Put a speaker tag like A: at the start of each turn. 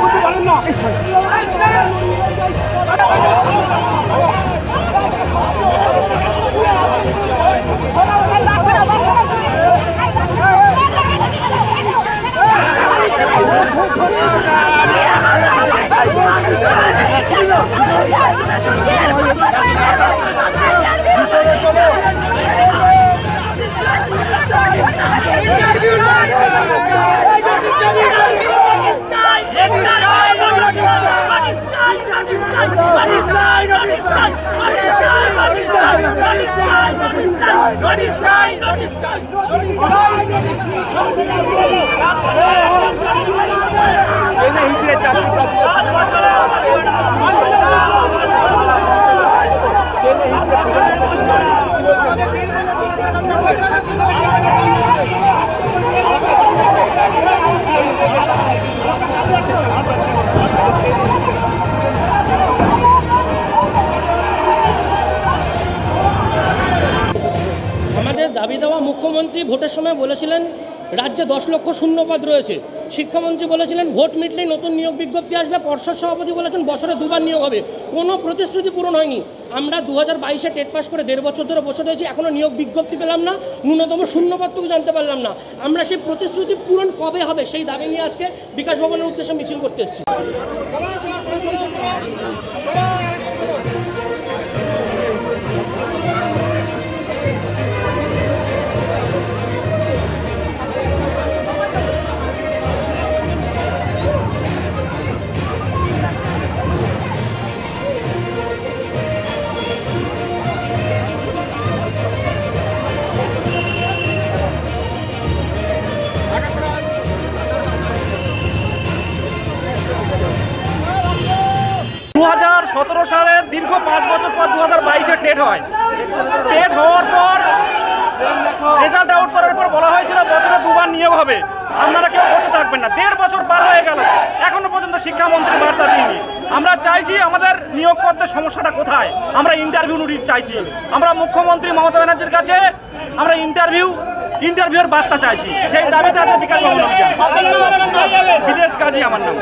A: করতে পারেন না Yeah! এইভাবে আমাদের সঙ্গে আপনারা করতে পারেন না
B: আমাদের দাবি দেওয়া মুখ্যমন্ত্রী ভোটের সময় বলেছিলেন, রাজ্যে দশ লক্ষ শূন্যপদ রয়েছে। শিক্ষামন্ত্রী বলেছিলেন, ভোট মিটলেই নতুন নিয়োগ বিজ্ঞপ্তি আসবে। পর্ষদ সভাপতি বলেছেন, বছরে দুবার নিয়োগ হবে। কোনো প্রতিশ্রুতি পূরণ হয়নি। আমরা দু হাজার বাইশে টেট পাস করে দেড় বছর ধরে বসে রয়েছি এখনও নিয়োগ বিজ্ঞপ্তি পেলাম না, ন্যূনতম শূন্যপদটুকু জানতে পারলাম না। আমরা সেই প্রতিশ্রুতি পূরণ কবে হবে সেই দাবি নিয়ে আজকে বিকাশ ভবনের উদ্দেশ্যে মিছিল করতে এসেছি।
C: পাঁচ বছর পর দু হাজার বাইশে টেট হয়। টেট হওয়ার পর রেজাল্ট আউট করার পর বলা হয়েছিল বছরে দুবার নিয়োগ হবে। আপনারা কেউ বসে থাকবেন না। দেড় বছর পার হয়ে গেল। এখনও পর্যন্ত শিক্ষামন্ত্রী বার্তা দিইনি। আমরা চাইছি আমাদের নিয়োগ করতে সমস্যাটা কোথায়? আমরা ইন্টারভিউ নোটিশ চাইছি। আমরা মুখ্যমন্ত্রী মমতা ব্যানার্জির কাছে আমরা ইন্টারভিউ ইন্টারভিউর বার্তা চাইছি। সেই দাবিতে আছে বিকাশ ভবন বিদেশ কাজী আমার নাম।